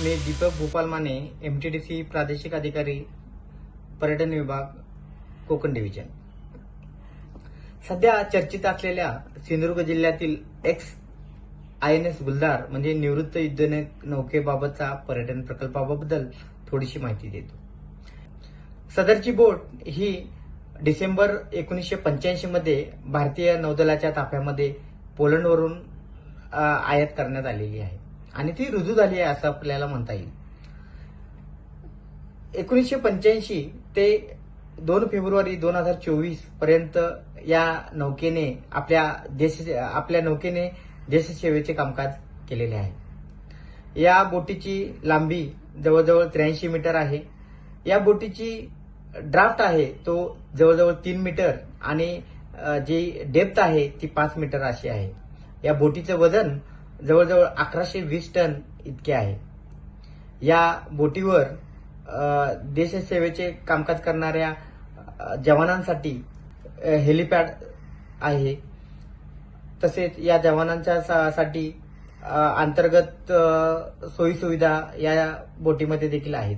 मी Deepak Bhopal Mane M T D C प्रादेशिक अधिकारी पर्यटन विभाग कोकण डिव्हिजन सध्या चर्चेत असलेल्या सिंधुदुर्ग जिल्ह्यातील एक्स आय एन एस गुलदार म्हणजे निवृत्त युद्ध नौकेबाबतचा पर्यटन प्रकल्पाबद्दल थोडीशी माहिती देतो. सदरची बोट ही डिसेंबर एकोणीसशे पंच्याऐंशी मध्ये भारतीय नौदलाच्या ताफ्यामध्ये पोलंडवरून आयात करण्यात आलेली आहे. आणि ती रुजू झाली आहे असं आपल्याला म्हणता येईल. एकोणीसशे पंच्याऐंशी ते दोन फेब्रुवारी दोन हजार चोवीसपर्यंत या नौकेने आपल्या देश आपल्या नौकेने देशसेवेचे कामकाज केलेले आहे. या बोटीची लांबी जवळजवळ त्र्याऐंशी मीटर आहे. या बोटीची ड्राफ्ट आहे तो जवळजवळ तीन मीटर आणि जी डेप्थ आहे ती पाच मीटर अशी आहे. या बोटीचं वजन जवळजवळ अकराशे वीस टन इतके आहे. या बोटीवर देशसेवेचे कामकाज करणाऱ्या जवानांसाठी हेलिपॅड आहे. तसेच या जवानांच्या सा- साठी अंतर्गत सोयीसुविधा या बोटीमध्ये देखील आहेत.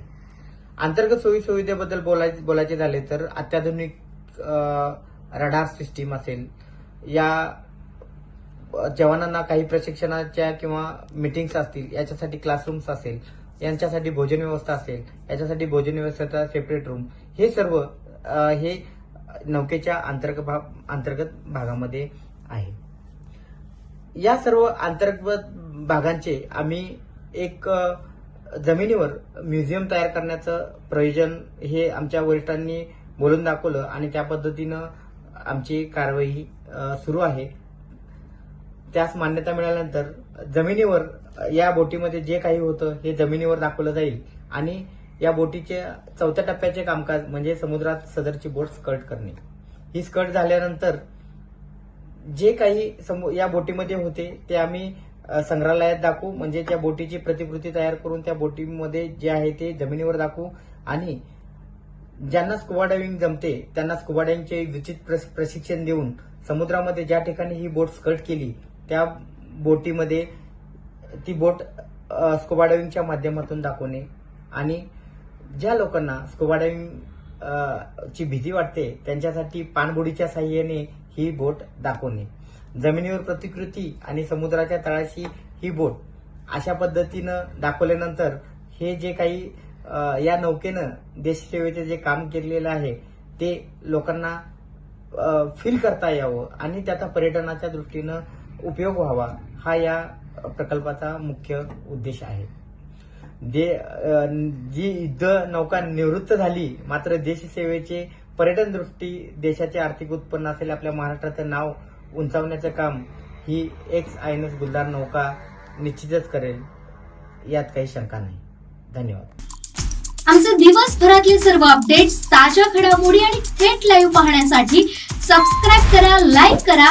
अंतर्गत सोयीसुविधेबद्दल बोलायचे बोलायचे झाले तर अत्याधुनिक रडार सिस्टीम असेल. या जवानांना काही प्रशिक्षणाच्या किंवा मिटिंग्स असतील याच्यासाठी क्लासरूम्स असेल यांच्यासाठी भोजन व्यवस्था असेल याच्यासाठी भोजन व्यवस्थेचा सेपरेट रूम हे सर्व हे नौकेच्या अंतर्गत भाग अंतर्गत भागामध्ये आहे. या सर्व अंतर्गत भागांचे आम्ही एक जमिनीवर म्युझियम तयार करण्याचं प्रयोजन हे आमच्या वरिष्ठांनी बोलून दाखवलं आणि त्या पद्धतीनं आमची कारवाई सुरू आहे. त्यास मान्यता मिळाल्यानंतर जमिनीवर या बोटीमध्ये जे काही होतं हे जमिनीवर दाखवलं जाईल. आणि या बोटीचे चौथ्या टप्प्याचे कामकाज म्हणजे समुद्रात सदरची बोट स्कर्ट करणे. ही स्कर्ट झाल्यानंतर जे काही या बोटीमध्ये होते ते आम्ही संग्रहालयात दाखवू. म्हणजे त्या बोटीची प्रतिकृती तयार करून त्या बोटीमध्ये जे आहे ते जमिनीवर दाखवू. आणि ज्यांना स्कुबा डायव्हिंग जमते त्यांना स्कुबा डायव्हिंगचे विचित प्रशिक्षण देऊन समुद्रामध्ये ज्या ठिकाणी ही बोट स्कर्ट केली त्या बोटीमध्ये ती बोट स्कुबा डायविंगच्या माध्यमातून दाखवणे. आणि ज्या लोकांना स्कुबा डायविंग ची भीती वाटते त्यांच्यासाठी पाणबुडीच्या साह्याने ही बोट दाखवणे. जमिनीवर प्रतिकृती आणि समुद्राच्या तळाशी ही बोट अशा पद्धतीनं दाखवल्यानंतर हे जे काही या नौकेनं देशसेवेचे जे काम केलेलं आहे ते लोकांना फील करता यावं आणि त्याचा पर्यटनाच्या दृष्टीनं उपयोग व्हावा हा या प्रकल्पाचा मुख्य उद्देश आहे. जे जी युद्ध नौका निवृत्त झाली मात्र देशसेवेचे पर्यटन दृष्टी देशाचे आर्थिक उत्पन्न असेल आपल्या महाराष्ट्राचं नाव उंचावण्याचं काम ही ex I N S Guldar नौका निश्चितच करेल यात काही शंका नाही. धन्यवाद. आमचे दिवसभरातले सर्व अपडेट्स ताज्या घडामोडी आणि थेट लाईव्ह पाहण्यासाठी सबस्क्राईब करा लाईक करा